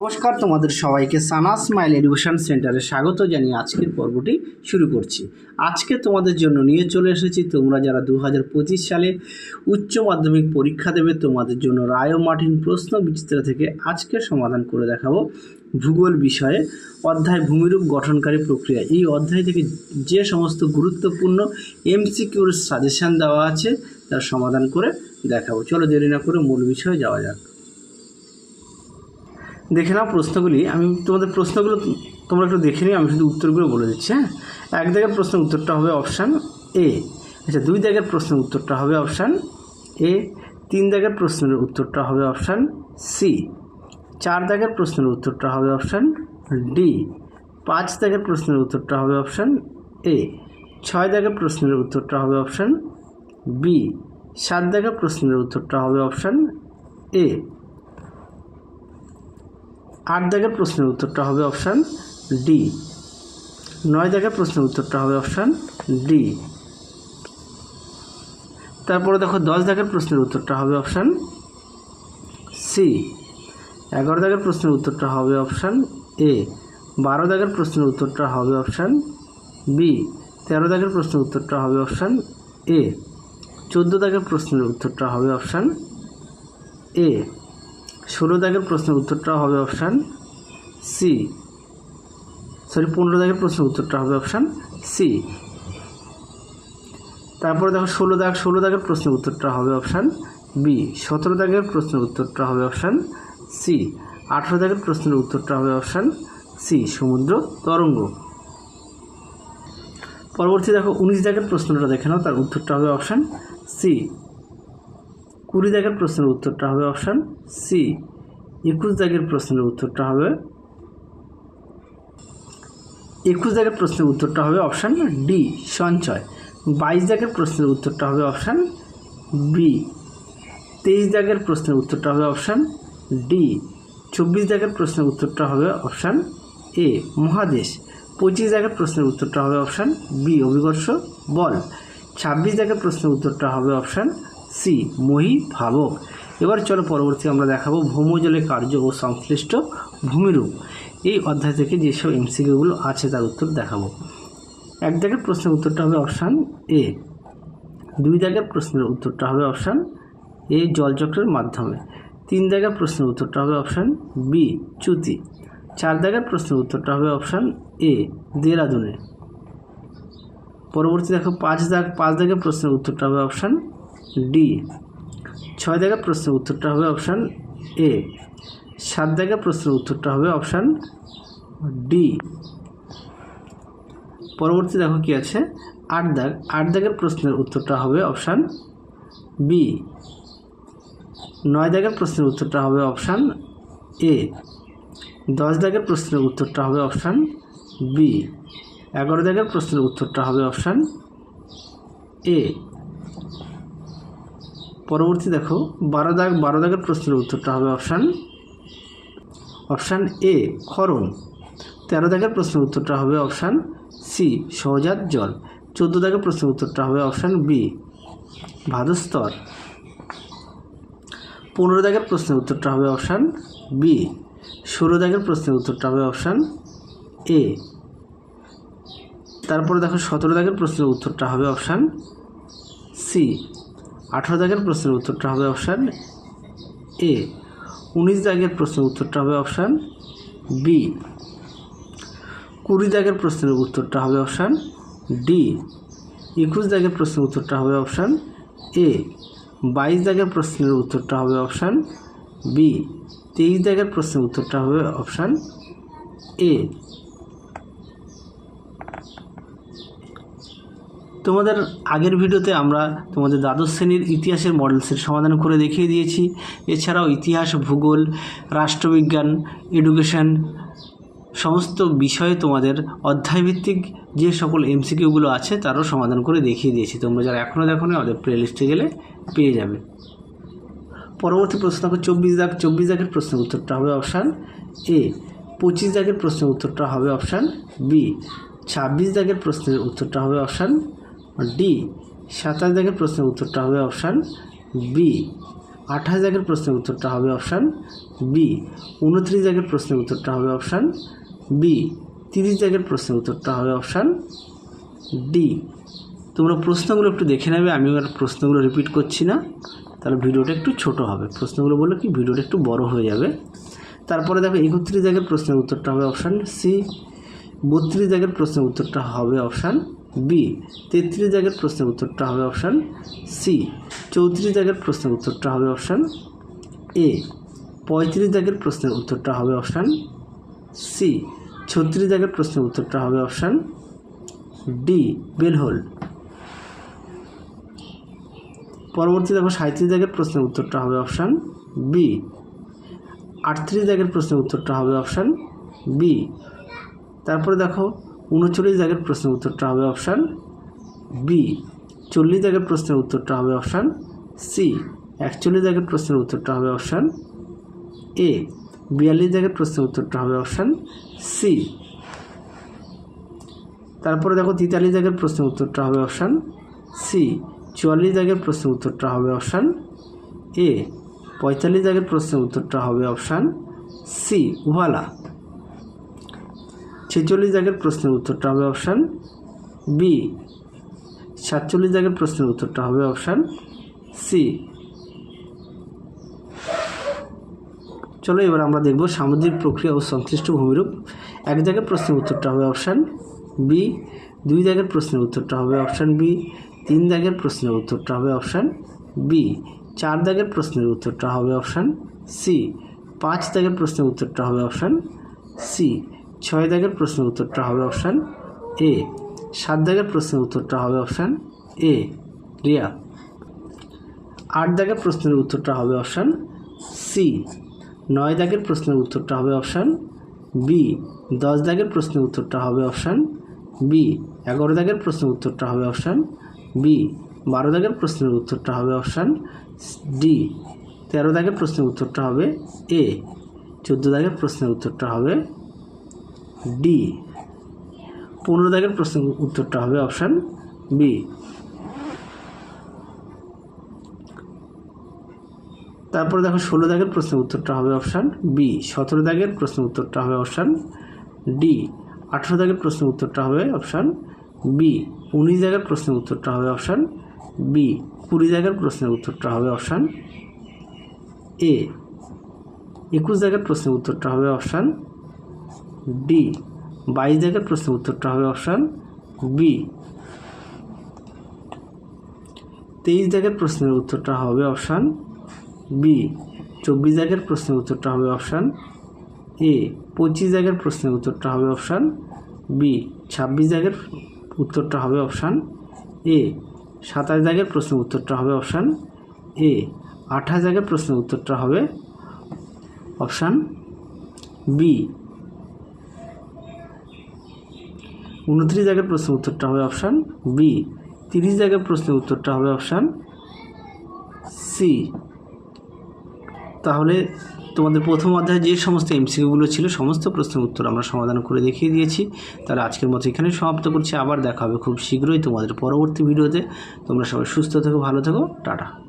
নমস্কার, তোমাদের সবাইকে সানা স্মাইল এডুকেশন সেন্টারে স্বাগত জানিয়ে আজকের পর্বটি শুরু করছি। আজকে তোমাদের জন্য নিয়ে চলে এসেছি, তোমরা যারা দু হাজার পঁচিশ সালে উচ্চ মাধ্যমিক পরীক্ষা দেবে, তোমাদের জন্য রায় মার্টিন প্রশ্ন বিচিত্রা থেকে আজকে সমাধান করে দেখাবো ভূগোল বিষয়ে। অধ্যায় ভূমিরূপ গঠনকারী প্রক্রিয়া। এই অধ্যায় থেকে যে সমস্ত গুরুত্বপূর্ণ এমসিকিউর সাজেশান দেওয়া আছে, তার সমাধান করে দেখাবো। চলো দেরি না করে মূল বিষয়ে যাওয়া যাক। দেখে নাও প্রশ্নগুলি। আমি তোমাদের প্রশ্নগুলো তোমরা একটু দেখে নিও, আমি শুধু উত্তরগুলো বলে দিচ্ছি হ্যাঁ? এক দাগের প্রশ্নের উত্তরটা হবে অপশান এ। আচ্ছা দুই দাগের প্রশ্নের উত্তরটা হবে অপশান এ। তিন দাগের প্রশ্নের উত্তরটা হবে অপশান সি। চার দাগের প্রশ্নের উত্তরটা হবে অপশান ডি। পাঁচ দাগের প্রশ্নের উত্তরটা হবে অপশান এ। ছয় দাগের প্রশ্নের উত্তরটা হবে অপশান বি। সাত দাগের প্রশ্নের উত্তরটা হবে অপশান এ। আট দাগের প্রশ্নের উত্তরটা হবে অপশান ডি। নয় দাগের প্রশ্নের উত্তরটা হবে অপশান ডি। তারপরে দেখো দশ দাগের প্রশ্নের উত্তরটা হবে অপশান সি। এগারো দাগের প্রশ্নের উত্তরটা হবে অপশান এ। বারো দাগের প্রশ্নের উত্তরটা হবে অপশান বি। তেরো দাগের প্রশ্নের উত্তরটা হবে অপশান এ। চোদ্দ দাগের প্রশ্নের উত্তরটা হবে অপশান এ। ষোলো দাগের প্রশ্নের উত্তরটা হবে অপশান সি। সরি, পনেরো দাগের প্রশ্নের উত্তরটা হবে অপশান সি। তারপরে দেখো ষোলো দাগ, ষোলো দাগের প্রশ্নের উত্তরটা হবে অপশান বি। সতেরো দাগের প্রশ্নের উত্তরটা হবে অপশান সি। আঠেরো দাগের প্রশ্নের উত্তরটা হবে অপশান সি, সমুদ্র তরঙ্গ। পরবর্তী দেখো, উনিশ দাগের প্রশ্নটা দেখে নাও, তার উত্তরটা হবে অপশান সি। কুড়ি দাগের প্রশ্নের উত্তরটা হবে অপশান সি। একুশ দাগের প্রশ্নের উত্তরটা হবে একুশ দাগের প্রশ্নের উত্তরটা হবে অপশান ডি, সঞ্চয়। বাইশ দাগের প্রশ্নের উত্তরটা হবে অপশান বি। তেইশ দাগের প্রশ্নের উত্তরটা হবে অপশান ডি। চব্বিশ দাগের প্রশ্নের উত্তরটা হবে অপশান এ, মহাদেশ। পঁচিশ দাগের প্রশ্নের উত্তরটা হবে অপশান বি অভিকর্ষ বল। ছাব্বিশ দাগের প্রশ্নের উত্তরটা হবে অপশান সি, মহি ভাবক। এবার চলো পরবর্তী আমরা দেখাবো ভৌমজলে কার্য ও সংশ্লিষ্ট ভূমিরূপ। এই অধ্যায় থেকে যেসব এমসিকিউগুলো আছে তার উত্তর দেখাবো। এক দাগের প্রশ্নের উত্তরটা হবে অপশান এ। দুই দাগের প্রশ্নের উত্তরটা হবে অপশান এ, জলচক্রের মাধ্যমে। তিন দাগের প্রশ্নের উত্তরটা হবে অপশান বি, চ্যুতি। চার দাগের প্রশ্নের উত্তরটা হবে অপশান এ, দেরাদুনে। পরবর্তী দেখো পাঁচ দাগ, পাঁচ দাগের প্রশ্নের উত্তরটা হবে অপশান ডি। ছয় দাগের প্রশ্নের উত্তরটা হবে অপশান এ। সাত দাগের প্রশ্নের উত্তরটা হবে অপশান ডি। পরবর্তী দেখো কি আছে? আট দাগ। আট দাগের প্রশ্নের উত্তরটা হবে অপশান বি। নয় দাগের প্রশ্নের উত্তরটা হবে অপশান এ। দশ দাগের প্রশ্নের উত্তরটা হবে অপশান বি। এগারো দাগের প্রশ্নের উত্তরটা হবে অপশান এ। পরবর্তী দেখো, বারো দাগ, বারো দাগের প্রশ্নের উত্তরটা হবে অপশান অপশান এ, খরণ। তেরো দাগের প্রশ্নের উত্তরটা হবে অপশান সি, সহজাত জল। চোদ্দ দাগের প্রশ্নের উত্তরটা হবে অপশান বি ভাদস্তর পনেরো দাগের প্রশ্নের উত্তরটা হবে অপশান বি, ষোলো দাগের প্রশ্নের উত্তরটা হবে অপশান এ। তারপরে দেখো, সতেরো দাগের প্রশ্নের উত্তরটা হবে অপশান সি আঠারো দাগের প্রশ্নের উত্তরটা হবে অপশান এ। উনিশ দাগের প্রশ্নের উত্তরটা হবে অপশান বি। কুড়ি দাগের প্রশ্নের উত্তরটা হবে অপশান ডি। একুশ দাগের প্রশ্নের উত্তরটা হবে অপশান এ। বাইশ দাগের প্রশ্নের উত্তরটা হবে অপশান বি। তেইশ দাগের প্রশ্নের উত্তরটা হবে অপশান এ। তোমাদের আগের ভিডিওতে আমরা তোমাদের দ্বাদশ শ্রেণির ইতিহাসের মডেলসের সমাধান করে দেখিয়ে দিয়েছি। এছাড়াও ইতিহাস, ভূগোল, রাষ্ট্রবিজ্ঞান এডুকেশন সমস্ত বিষয়ে তোমাদের অধ্যায়ভিত্তিক যে সকল এমসিকিউগুলো আছে তারও সমাধান করে দেখিয়ে দিয়েছি। তোমরা যারা এখনও দেখো না আমাদের প্লেলিস্টে গেলে পেয়ে যাবে। পরবর্তী প্রশ্ন চব্বিশ দাগ। চব্বিশ দাগের প্রশ্নের উত্তরটা হবে অপশান এ পঁচিশ দাগের প্রশ্নের উত্তরটা হবে অপশান বি ছাব্বিশ দাগের প্রশ্নের উত্তরটা হবে অপশান ডি সাতাশ দাগের প্রশ্নের উত্তরটা হবে অপশান বি আঠাশ দাগের প্রশ্নের উত্তরটা হবে অপশান বি উনত্রিশ দাগের প্রশ্নের উত্তরটা হবে অপশান বি তিরিশ দাগের প্রশ্নের উত্তরটা হবে অপশান ডি তোমরা প্রশ্নগুলো একটু দেখে নেবে, আমিও আর প্রশ্নগুলো রিপিট করছি না। তাহলে ভিডিওটা একটু ছোট হবে। প্রশ্নগুলো বললে কি ভিডিওটা একটু বড় হয়ে যাবে। তারপরে দেখো, একত্রিশ জায়গার প্রশ্নের উত্তরটা হবে অপশান সি বত্রিশ জায়গার প্রশ্নের উত্তরটা হবে অপশান বি, তেত্রিশ জায়গার প্রশ্নের উত্তরটা হবে অপশান সি। চৌত্রিশ জায়গার প্রশ্নের উত্তরটা হবে অপশান এ। পঁয়ত্রিশ জায়গার প্রশ্নের উত্তরটা হবে অপশান সি। ছত্রিশ জায়গার প্রশ্নের উত্তরটা হবে অপশান ডি, বেলহোল। পরবর্তী দেখো সাঁত্রিশ জায়গার প্রশ্নের উত্তরটা হবে অপশান বি। আটত্রিশ জায়গার প্রশ্নের উত্তরটা হবে অপশান বি। তারপরে দেখো উনচল্লিশ জায়গার প্রশ্নের উত্তরটা হবে অপশান বি। চল্লিশ জায়গার প্রশ্নের উত্তরটা হবে অপশান সি। একচল্লিশ জায়গার প্রশ্নের উত্তরটা হবে অপশান এ। বিয়াল্লিশ জায়গার প্রশ্নের উত্তরটা হবে অপশান সি। তারপরে দেখো তেতাল্লিশ জায়গার প্রশ্নের উত্তরটা হবে অপশান সি। চুয়াল্লিশ জায়গার প্রশ্নের উত্তরটা হবে অপশান এ। পঁয়তাল্লিশ জায়গার প্রশ্নের উত্তরটা হবে অপশান সি। উভালা। ছেচল্লিশ জায়গার প্রশ্নের উত্তরটা হবে অপশান বি। সাতচল্লিশ জায়গার প্রশ্নের উত্তরটা হবে অপশান সি। চলো এবার আমরা দেখব সামুদ্রিক প্রক্রিয়া ও সংশ্লিষ্ট ভূমিরূপ। এক জায়গার প্রশ্নের উত্তরটা হবে অপশান বি। দুই জায়গার প্রশ্নের উত্তরটা হবে অপশান বি। তিন দাগের প্রশ্নের উত্তরটা হবে অপশান বি। চার দাগের প্রশ্নের উত্তরটা হবে অপশান সি। পাঁচ দাগের প্রশ্নের উত্তরটা হবে অপশান সি। ছয় দাগের প্রশ্নের উত্তরটা হবে অপশান এ। সাত দাগের প্রশ্নের উত্তরটা হবে অপশান এ। রিয়া। আট দাগের প্রশ্নের উত্তরটা হবে অপশান সি। নয় দাগের প্রশ্নের উত্তরটা হবে অপশান বি। দশ দাগের প্রশ্নের উত্তরটা হবে অপশান বি। এগারো দাগের প্রশ্নের উত্তরটা হবে অপশান বি। বারো দাগের প্রশ্নের উত্তরটা হবে অপশান ডি। তেরো দাগের প্রশ্নের উত্তরটা হবে এ। চোদ্দ দাগের প্রশ্নের উত্তরটা হবে ডি। পনেরো দাগের প্রশ্নের উত্তরটা হবে অপশান বি। তারপরে দেখো ষোলো দাগের প্রশ্নের উত্তরটা হবে অপশান বি। সতেরো দাগের প্রশ্নের উত্তরটা হবে অপশান ডি। আঠেরো দাগের প্রশ্নের উত্তরটা হবে অপশান বি। উনিশ দাগের প্রশ্নের উত্তরটা হবে অপশান বি। কুড়ি দাগের প্রশ্নের উত্তরটা হবে অপশান এ। একুশ দাগের প্রশ্নের উত্তরটা হবে অপশান ডি। বাইশ দাগের প্রশ্নের উত্তরটা হবে অপশান বি। তেইশ দাগের প্রশ্নের উত্তরটা হবে অপশান বি। চব্বিশ দাগের প্রশ্নের উত্তরটা হবে অপশান এ। পঁচিশ দাগের প্রশ্নের উত্তরটা হবে অপশান বি। ছাব্বিশ দাগের উত্তরটা হবে অপশান এ। সাতাশ দাগের প্রশ্নের উত্তরটা হবে অপশান এ। আঠাশ দাগের প্রশ্নের উত্তরটা হবে অপশান বি। উনত্রিশ দাগের প্রশ্নের উত্তরটা হবে অপশান বি। তিরিশ দাগের প্রশ্নের উত্তরটা হবে অপশান সি। তাহলে তোমাদের প্রথম অধ্যায়ে যে সমস্ত এমসিকিউগুলো ছিল, সমস্ত প্রশ্নের উত্তর আমরা সমাধান করে দেখিয়ে দিয়েছি। তাহলে আজকের মতো এখানে সমাপ্ত করছি। আবার দেখা হবে খুব শীঘ্রই তোমাদের পরবর্তী ভিডিওতে। তোমরা সবাই সুস্থ থেকো, ভালো থেকো, টাটা।